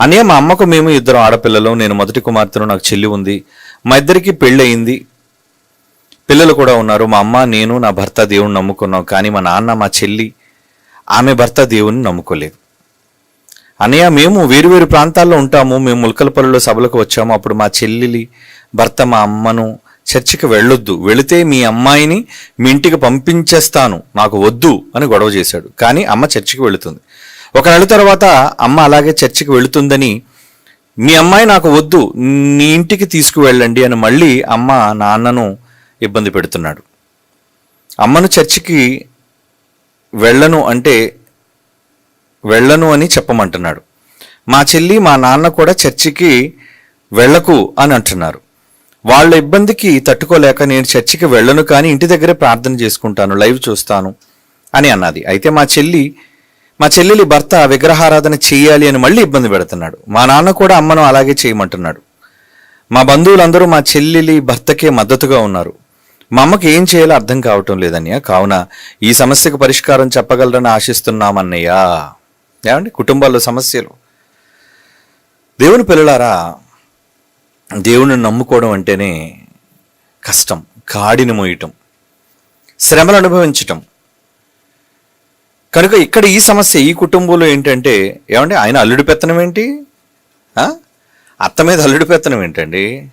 అనే మా అమ్మకు మేము ఇద్దరు ఆడపిల్లలు నేను మొదటి కుమార్తెను నాకు చెల్లి ఉంది. మా ఇద్దరికి పెళ్ళి అయింది. పిల్లలు కూడా ఉన్నారు. మా అమ్మ నేను నా భర్త దేవుని నమ్ముకున్నాం. కానీ మా నాన్న మా చెల్లి ఆమె భర్త దేవుని నమ్ముకోలేదు. అన్నయ్య మేము వేరువేరు ప్రాంతాల్లో ఉంటాము. మేము ములకలపల్లిలో సభలకు వచ్చాము. అప్పుడు మా చెల్లి భర్త మా అమ్మను చర్చికి వెళ్ళొద్దు. వెళితే మీ అమ్మాయిని మీ ఇంటికి పంపించేస్తాను. నాకు వద్దు అని గొడవ చేశాడు. కానీ అమ్మ చర్చికి వెళుతుంది. ఒక నెల తర్వాత అమ్మ అలాగే చర్చికి వెళుతుందని మీ అమ్మాయి నాకు వద్దు నీ ఇంటికి తీసుకువెళ్ళండి అని మళ్ళీ అమ్మ నాన్నను ఇబ్బంది పెడుతున్నాడు. అమ్మను చర్చికి వెళ్ళను అంటే వెళ్ళను అని చెప్పమంటున్నాడు. మా చెల్లి మా నాన్న కూడా చర్చికి వెళ్ళకు అని అంటున్నారు. వాళ్ళ ఇబ్బందికి తట్టుకోలేక నేను చర్చికి వెళ్ళను కానీ ఇంటి దగ్గరే ప్రార్థన చేసుకుంటాను లైవ్ చూస్తాను అని అన్నది. అయితే మా చెల్లి మా చెల్లెలి భర్త విగ్రహారాధన చేయాలి అని మళ్ళీ ఇబ్బంది పెడుతున్నాడు. మా నాన్న కూడా అమ్మను అలాగే చేయమంటున్నాడు. మా బంధువులందరూ మా చెల్లెలి భర్తకే మద్దతుగా ఉన్నారు. మా అమ్మకి ఏం చేయాలో అర్థం కావటం లేదన్నయ్య. కావున ఈ సమస్యకు పరిష్కారం చెప్పగలరని ఆశిస్తున్నామన్నయ్య ఏమండి? కుటుంబాల్లో సమస్యలు. దేవుని పిల్లలారా దేవుని నమ్ముకోవడం అంటేనే కష్టం కాడిని మోయటం శ్రమలు అనుభవించటం. కనుక ఇక్కడ ఈ సమస్య ఈ కుటుంబంలో ఏంటంటే ఏమండి? ఆయన అల్లుడి పెత్తనం ఏంటి? అత్త మీద అల్లుడి పెత్తనం ఏంటండి?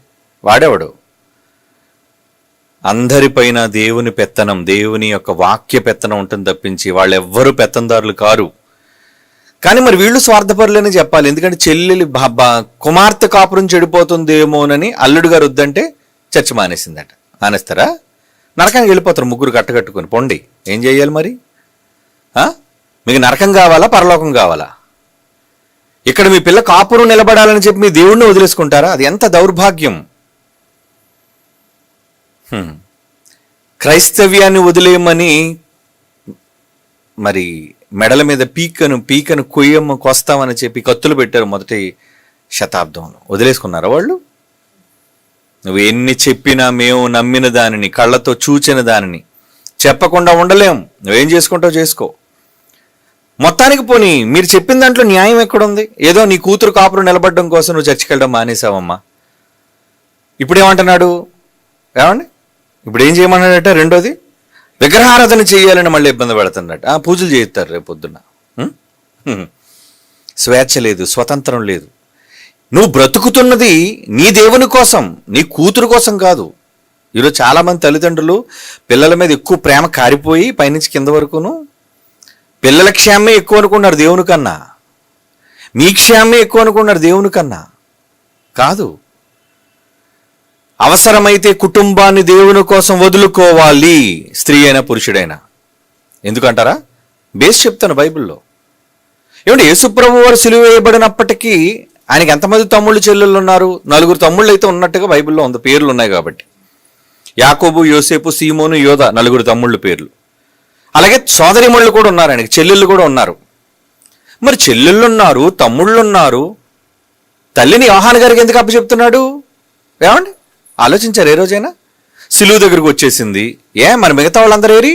వాడేవాడు? అందరిపైన దేవుని పెత్తనం దేవుని యొక్క వాక్య పెత్తనం ఉంటుంది తప్పించి వాళ్ళెవ్వరూ పెత్తందారులు కారు. కానీ మరి వీళ్ళు స్వార్థపరులని చెప్పాలి. ఎందుకంటే చెల్లెలి బా- కుమార్తె కాపురం చెడిపోతుందేమోనని అల్లుడు గారు వద్దంటే చర్చ మానేసిందట. మానేస్తారా? నరకానికి వెళ్ళిపోతారు ముగ్గురు కట్టకట్టుకొని పొండి. ఏం చేయాలి మరి? మీకు నరకం కావాలా పరలోకం కావాలా? ఇక్కడ మీ పిల్ల కాపురం నిలబడాలని చెప్పి మీ దేవుణ్ణి వదిలేసుకుంటారా? అది ఎంత దౌర్భాగ్యం. క్రైస్తవ్యాన్ని వదిలేయమని మరి మెడల మీద పీకను పీకను కొయ్యమ్మ కొస్తామని చెప్పి కత్తులు పెట్టారు మొదటి శతాబ్దంలో. వదిలేసుకున్నారా వాళ్ళు? నువ్వు ఎన్ని చెప్పినా మేము నమ్మిన దానిని కళ్ళతో చూచిన దానిని చెప్పకుండా ఉండలేం. నువ్వేం చేసుకుంటావు చేసుకో. మొత్తానికి పోనీ మీరు చెప్పిన దాంట్లో న్యాయం ఎక్కడుంది? ఏదో నీ కూతురు కాపురు నిలబడడం కోసం నువ్వు చర్చికి వెళ్ళడం మానేసావమ్మా ఇప్పుడేమంటున్నాడు? ఏమండి? ఇప్పుడు ఏం చేయమన్నాడట రెండోది? విగ్రహారాధన చేయాలని మళ్ళీ ఇబ్బంది పెడుతున్నాడు ఆ పూజలు చేయిస్తారు రేపు పొద్దున్న. స్వేచ్ఛ లేదు స్వతంత్రం లేదు. నువ్వు బ్రతుకుతున్నది నీ దేవుని కోసం నీ కూతురు కోసం కాదు. ఈరోజు చాలామంది తల్లిదండ్రులు పిల్లల మీద ఎక్కువ ప్రేమ కారిపోయి పైనుంచి కింద వరకును పిల్లల క్షేమే ఎక్కువ అనుకున్నారు దేవుని కన్నా. మీ క్షేమే ఎక్కువ అనుకున్నారు దేవుని కన్నా. కాదు. అవసరమైతే కుటుంబాన్ని దేవుని కోసం వదులుకోవాలి స్త్రీ అయినా పురుషుడైనా. ఎందుకంటారా? బేస్ చెప్తాను బైబిల్లో. ఏమంటే యేసుప్రభు వారు సిలువ వేయబడినప్పటికీ ఆయనకి ఎంతమంది తమ్ముళ్ళు చెల్లెళ్ళు ఉన్నారు? నలుగురు తమ్ముళ్ళు అయితే ఉన్నట్టుగా బైబిల్లో ఉంది పేర్లు ఉన్నాయి కాబట్టి. యాకోబు యోసేపు సీమోను యోధ నలుగురు తమ్ముళ్ళు పేర్లు. అలాగే సోదరిమణులు కూడా ఉన్నారు ఆయనకి చెల్లెళ్ళు కూడా ఉన్నారు. మరి చెల్లెళ్ళు ఉన్నారు తమ్ముళ్ళు ఉన్నారు తల్లిని యోహాన్ గారికి ఎందుకు అప్పచెప్తున్నాడు? ఏమండి? ఆలోచించారు ఏ రోజైనా? సిలువు దగ్గరకు వచ్చేసింది. ఏ మరి మిగతా వాళ్ళందరూ ఏరి?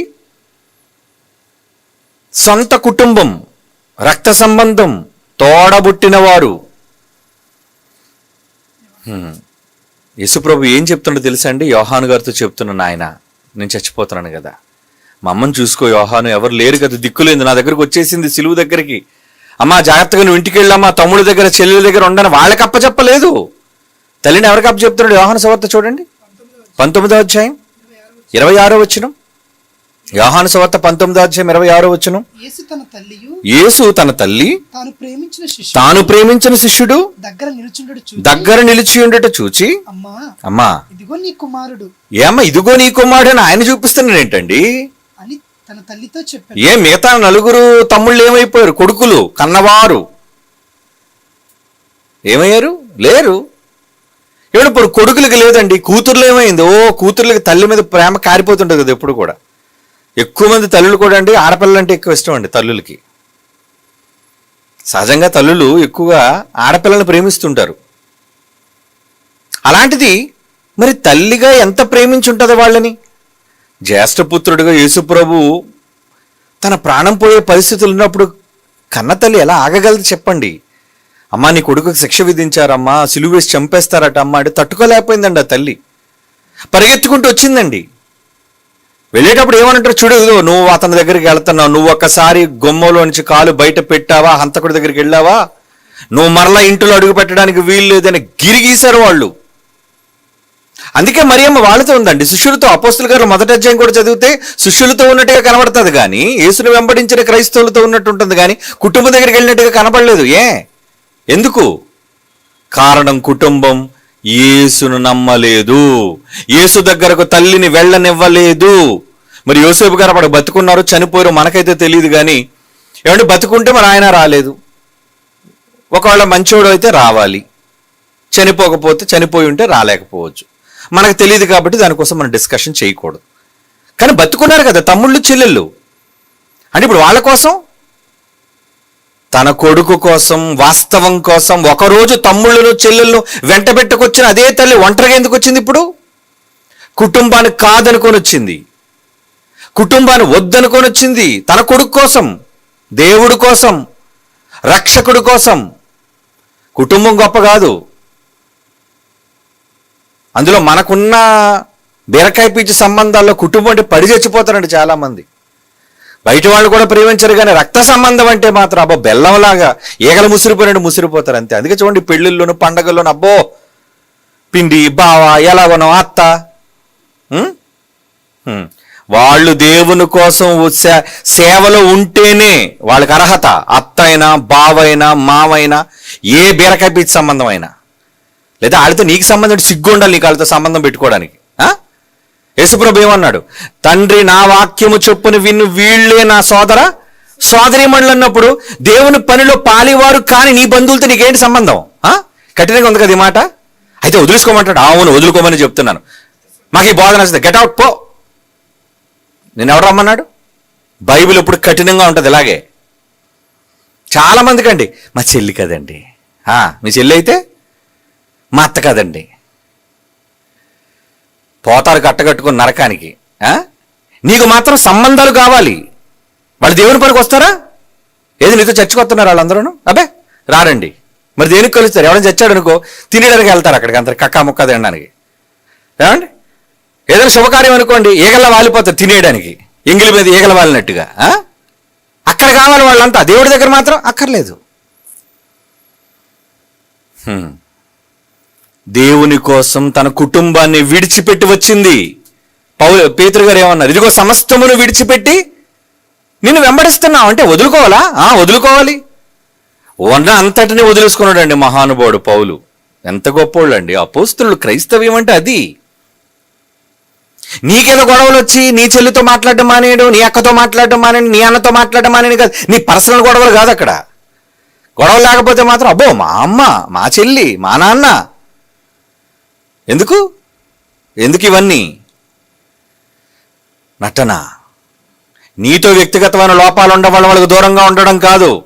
సొంత కుటుంబం రక్త సంబంధం తోడబుట్టినవారు. యశుప్రభు ఏం చెప్తుండో తెలుసా అండి? యోహాను గారితో చెప్తున్నాను నాయన నేను చచ్చిపోతున్నాను కదా. మా అమ్మని చూసుకో యోహాను ఎవరు లేరు కదా దిక్కులేదు నా దగ్గరకు వచ్చేసింది సిలువు దగ్గరికి. అమ్మా జాగ్రత్తగా నువ్వు ఇంటికి వెళ్ళమ్మా తమ్ముడి దగ్గర చెల్లెల దగ్గర ఉండని వాళ్ళకి అప్పచెప్పలేదు. తల్లిని ఎవరికి అప్పచెప్తున్నాడు యోహాను సవార్త చూడండి. పంతొమ్మిదో అధ్యాయం ఇరవై ఆరో వచ్చిన యోహాను సవార్త పంతొమ్మిదో అధ్యాయం ఇరవై ఆరో వచ్చిన యేసు తన తల్లి తాను ప్రేమించిన శిష్యుడు దగ్గర నిలిచి ఉండట చూచి అమ్మా ఇదిగో నీ కుమారుడు. ఏమ్మా ఇదిగో నీ కుమారుడు ఆయన చూపిస్తున్నాడు ఏంటండి? అని తన తల్లితో చెప్పాడు. ఏ మిగతా నలుగురు తమ్ముళ్ళు ఏమైపోయారు? కొడుకులు కన్నవారు. ఏమయ్యారు? లేరు. ఇప్పుడు ఇప్పుడు కొడుకులకి లేదండి కూతుర్లు ఏమైంది? ఓ కూతుర్లకి తల్లి మీద ప్రేమ కారిపోతుంటుంది కదా ఎప్పుడు కూడా. ఎక్కువ మంది తల్లులు కూడా అండి ఆడపిల్లలు అంటే ఎక్కువ ఇష్టం అండి తల్లులకి. సహజంగా తల్లులు ఎక్కువగా ఆడపిల్లలను ప్రేమిస్తుంటారు. అలాంటిది మరి తల్లిగా ఎంత ప్రేమించుంటుందో వాళ్ళని? జ్యేష్ఠపుత్రుడిగా యేసుప్రభు తన ప్రాణం పోయే పరిస్థితులు ఉన్నప్పుడు కన్న తల్లి ఎలా ఆగగలదు చెప్పండి. అమ్మా నీ కొడుకుకి శిక్ష విధించారమ్మా సిలువేసి చంపేస్తారట అమ్మా అంటే తట్టుకోలేకపోయిందండి ఆ తల్లి. పరిగెత్తుకుంటూ వచ్చిందండి. వెళ్ళేటప్పుడు ఏమనంటారు చూడు నువ్వు అతని దగ్గరికి వెళ్తున్నావు నువ్వు ఒక్కసారి గుమ్మలో నుంచి కాలు బయట పెట్టావా హంతకుడి దగ్గరికి వెళ్ళావా? నువ్వు మరలా ఇంట్లో అడుగు పెట్టడానికి వీలు లేదని గిరిగీశారు వాళ్ళు. అందుకే మరియమ్మ వాళ్ళతో ఉందండి. శిష్యులతో అపోస్తుల గారు మొదటి అధ్యాయం కూడా చదివితే శిష్యులతో ఉన్నట్టుగా కనబడుతుంది కానీ యేసును వెంబడించిన క్రైస్తవులతో ఉన్నట్టు ఉంటుంది కానీ కుటుంబం దగ్గరికి వెళ్ళినట్టుగా కనబడలేదు. ఏ? ఎందుకు? కారణం కుటుంబం యేసును నమ్మలేదు. యేసు దగ్గరకు తల్లిని వెళ్ళనివ్వలేదు. మరి యోసేపు గారు అప్పుడు బతుకున్నారు చనిపోయారు మనకైతే తెలియదు కానీ ఏమంటే బతుకుంటే మరి ఆయన రాలేదు. ఒకవేళ మంచోడు అయితే రావాలి. చనిపోకపోతే చనిపోయి ఉంటే రాలేకపోవచ్చు. మనకు తెలియదు కాబట్టి దానికోసం మనం డిస్కషన్ చేయకూడదు. కానీ బతుకున్నారు కదా తమ్ముళ్ళు చెల్లెళ్ళు. అంటే ఇప్పుడు వాళ్ళ కోసం తన కొడుకు కోసం వాస్తవం కోసం ఒకరోజు తమ్ముళ్ళను చెల్లెళ్ళు వెంట పెట్టుకొచ్చిన అదే తల్లి ఒంటరిగా ఎందుకు వచ్చింది ఇప్పుడు? కుటుంబాన్ని కాదనుకొని వచ్చింది. కుటుంబాన్ని వద్దనుకొని వచ్చింది తన కొడుకు కోసం దేవుడు కోసం రక్షకుడు కోసం. కుటుంబం గొప్ప కాదు. అందులో మనకున్న బీరకాయ పీచు సంబంధాల్లో కుటుంబం అంటే పడి చచ్చిపోతారండి చాలామంది. బయట వాళ్ళు కూడా ప్రేమించరు కానీ రక్త సంబంధం అంటే మాత్రం అబ్బో బెల్లంలాగా ఈగలు ముసిరిపోయినట్టు ముసిరిపోతారు అంతే. అందుకే చూడండి పెళ్ళిళ్ళలోను పండగల్లోను అబ్బో పిండి బావ ఎలాగోనో అత్త. వాళ్ళు దేవుని కోసం సే- సేవలో ఉంటేనే వాళ్ళకి అర్హత. అత్త అయినా బావైనా మావైనా ఏ బీరకాయ పీచు సంబంధం అయినా లేదా వాళ్ళతో నీకు సంబంధం సిగ్గు ఉండాలి నీకు వాళ్ళతో సంబంధం పెట్టుకోవడానికి యేసుప్రభు ఏమన్నాడు? తండ్రి నా వాక్యము చొప్పున విన్ను వీళ్ళే నా సోదర సోదరిమణులు అన్నప్పుడు దేవుని పనిలో పాలివారు కానీ నీ బంధువులతో నీకేంటి సంబంధం ఆ? కఠినంగా ఉంది కదా ఈ మాట? అయితే వదిలేసుకోమంటాడు అవును వదులుకోమని చెప్తున్నాను. మాకు ఈ బోధన నచ్చింది గెట్ అవుట్ పో. నేను ఎవరు రమ్మన్నాడు? బైబిల్ ఇప్పుడు కఠినంగా ఉంటుంది ఇలాగే. చాలామందికి అండి మా చెల్లి కదండి. మీ చెల్లి అయితే మా అత్త కదండి. పోతారు కట్టగట్టుకుని నరకానికి నీకు మాత్రం సంబంధాలు కావాలి. వాళ్ళు దేవుని పనికి వస్తారా? ఏది నీతో చచ్చుకొస్తున్నారు వాళ్ళందరూ అబ్బే రారండి. మరి దేనికి కలుస్తారు? ఎవరైనా చచ్చాడు అనుకో తినేయడానికి వెళ్తారు అక్కడికి అందరు కక్కా ముక్క తినడానికి. ఏమండి? ఏదైనా శుభకార్యం అనుకోండి ఈగల వాలిపోతారు తినేయడానికి. ఎంగిలి మీద ఈగల వాలినట్టుగా అక్కడ కావాలి వాళ్ళంతా. దేవుడి దగ్గర మాత్రం అక్కర్లేదు. దేవుని కోసం తన కుటుంబాన్ని విడిచిపెట్టి వచ్చింది. పౌ పేతురు గారు ఏమన్నారు? ఇదిగో సమస్తమును విడిచిపెట్టి నిన్ను వెంబడిస్తున్నావు. అంటే వదులుకోవాలా? ఆ వదులుకోవాలి. ఉన్న అంతటిని వదిలేసుకున్నాడండి మహానుభావుడు పౌలు. ఎంత గొప్పోళ్ళు అండి అపోస్తులు క్రైస్తవ్యం అంటే అది. నీకేదో గొడవలు వచ్చి నీ చెల్లితో మాట్లాడడం మానేయడం నీ అక్కతో మాట్లాడడం మానేయండి నీ అన్నతో మాట్లాడడం మానేయడం కాదు. నీ పర్సనల్ గొడవలు కాదు అక్కడ. గొడవలు లేకపోతే మాత్రం అబ్బో మా అమ్మ మా చెల్లి మా నాన్న ఎందుకు? ఎందుకు ఇవన్నీ? నటన? నీతో వ్యక్తిగతమైన లోపాలు ఉండడం వాళ్ళకు వాళ్ళకి దూరంగా ఉండడం కాదు.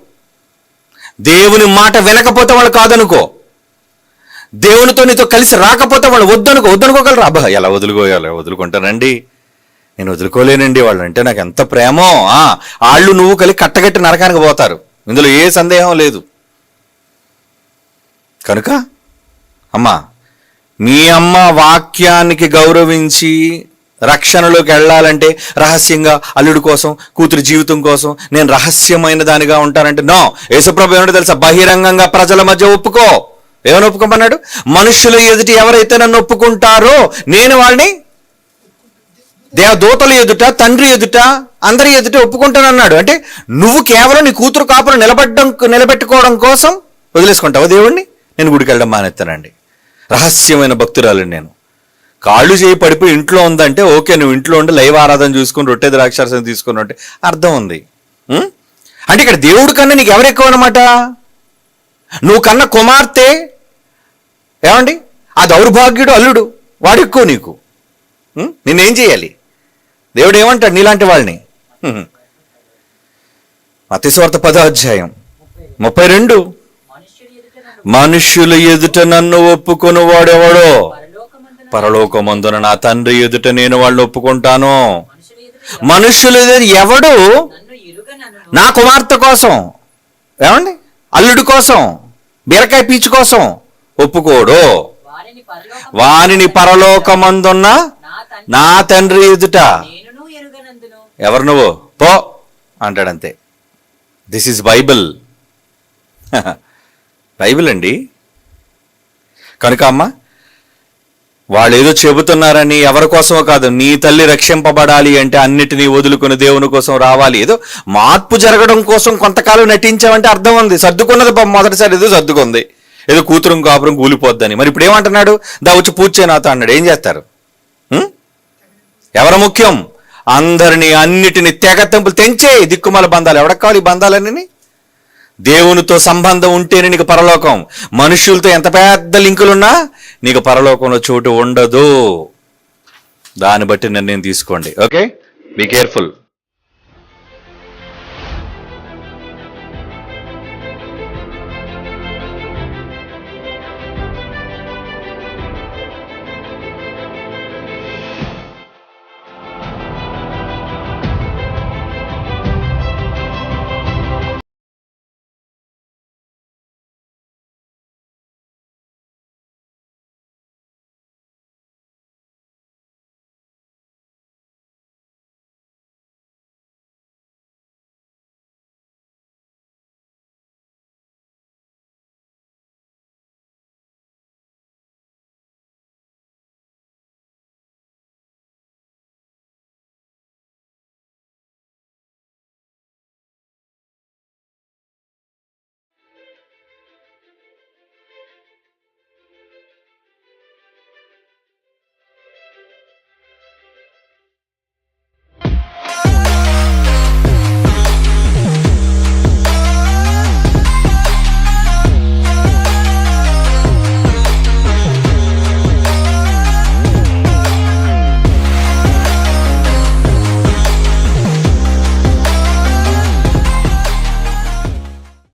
దేవుని మాట వినకపోతే వాళ్ళు కాదనుకో. దేవునితో నీతో కలిసి రాకపోతే వాళ్ళు వద్దనుకో. వద్దనుకోగలరు? అబ్బా ఎలా వదులుకోవాలి? వదులుకుంటానండి నేను వదులుకోలేనండి. వాళ్ళు అంటే నాకు ఎంత ప్రేమో. వాళ్ళు నువ్వు కలిసి కట్టగట్టి నరకానికి పోతారు. ఇందులో ఏ సందేహం లేదు. కనుక అమ్మా మీ అమ్మ వాక్యానికి గౌరవించి రక్షణలోకి వెళ్ళాలంటే రహస్యంగా అల్లుడి కోసం కూతురు జీవితం కోసం నేను రహస్యమైన దానిగా ఉంటానంటే నో యేసుప్రభు ఏమంటే తెలుసా? బహిరంగంగా ప్రజల మధ్య ఒప్పుకో. ఏమని ఒప్పుకోమన్నాడు? మనుషులు ఎదుటి ఎవరైతే నన్ను ఒప్పుకుంటారో నేను వాళ్ళని దేవదూతల ఎదుట తండ్రి ఎదుట అందరి ఎదుట ఒప్పుకుంటానన్నాడు. అంటే నువ్వు కేవలం నీ కూతురు కాపురం నిలబడ్డం నిలబెట్టుకోవడం కోసం వదిలేసుకుంటావు దేవుణ్ణి? నేను గుడికి వెళ్ళడం మానేస్తానండి. రహస్యమైన భక్తురాలు నేను. కాళ్ళు చేయి పడిపోయి ఇంట్లో ఉందంటే ఓకే నువ్వు ఇంట్లో ఉండి లైవ్ ఆరాధన చూసుకుని రొట్టె ద్రాక్షారసం తీసుకుని ఉంటే అర్థం ఉంది. అంటే ఇక్కడ దేవుడి కన్నా నీకు ఎవరు ఎక్కువ అనమాట నువ్వు కన్న కుమార్తె ఏమండి? ఆ దౌర్భాగ్యుడు అల్లుడు వాడు ఎక్కువ నీకు. నేనేం నిన్నేం చేయాలి? దేవుడు ఏమంటాడు నీలాంటి వాళ్ళని? ఉం. పదో అధ్యాయం. ముప్పై రెండు. మనుష్యుల ఎదుట నన్ను ఒప్పుకొని వాడెవడో? పరలోకమందున నా తండ్రి ఎదుట నేను వాళ్ళు ఒప్పుకుంటాను. మనుష్యుల ఎవడు? నా కుమార్తె కోసం. ఏమండి? అల్లుడి కోసం. బీరకాయ పీచు కోసం ఒప్పుకోడు. వారిని పరలోక పరలోకమందున్న నా తండ్రి ఎదుట. ఎవరు నువ్వు? పో. అంటాడంతే. దిస్ ఇస్ బైబిల్ బైబిల్ అండి. కనుక అమ్మ వాళ్ళు ఏదో చెబుతున్నారని ఎవరి కోసమో కాదు నీ తల్లి రక్షింపబడాలి అంటే అన్నిటినీ వదులుకుని దేవుని కోసం రావాలి. ఏదో మార్పు జరగడం కోసం కొంతకాలం నటించామంటే అర్థం ఉంది. సర్దుకున్నది మొదటిసారి ఏదో సర్దుకుంది. ఏదో కూతురం కాపురం కూలిపోద్దని. మరి ఇప్పుడు ఏమంటున్నాడు? దా వచ్చి పూజ నాతో అన్నాడు. ఏం చేస్తారు? ఎవరు ముఖ్యం? అందరినీ అన్నిటిని తెగ తెంపులు తెంచే దిక్కుమాల బంధాలు ఎవడకు కావాలి ఈ బంధాలన్నీ దేవునితో సంబంధం ఉంటేనే నీకు పరలోకం. మనుషులతో ఎంత పెద్ద లింకులున్నా నీకు పరలోకంలో చోటు ఉండదు. దాన్ని బట్టి నిర్ణయం తీసుకోండి. ఓకే? Be careful.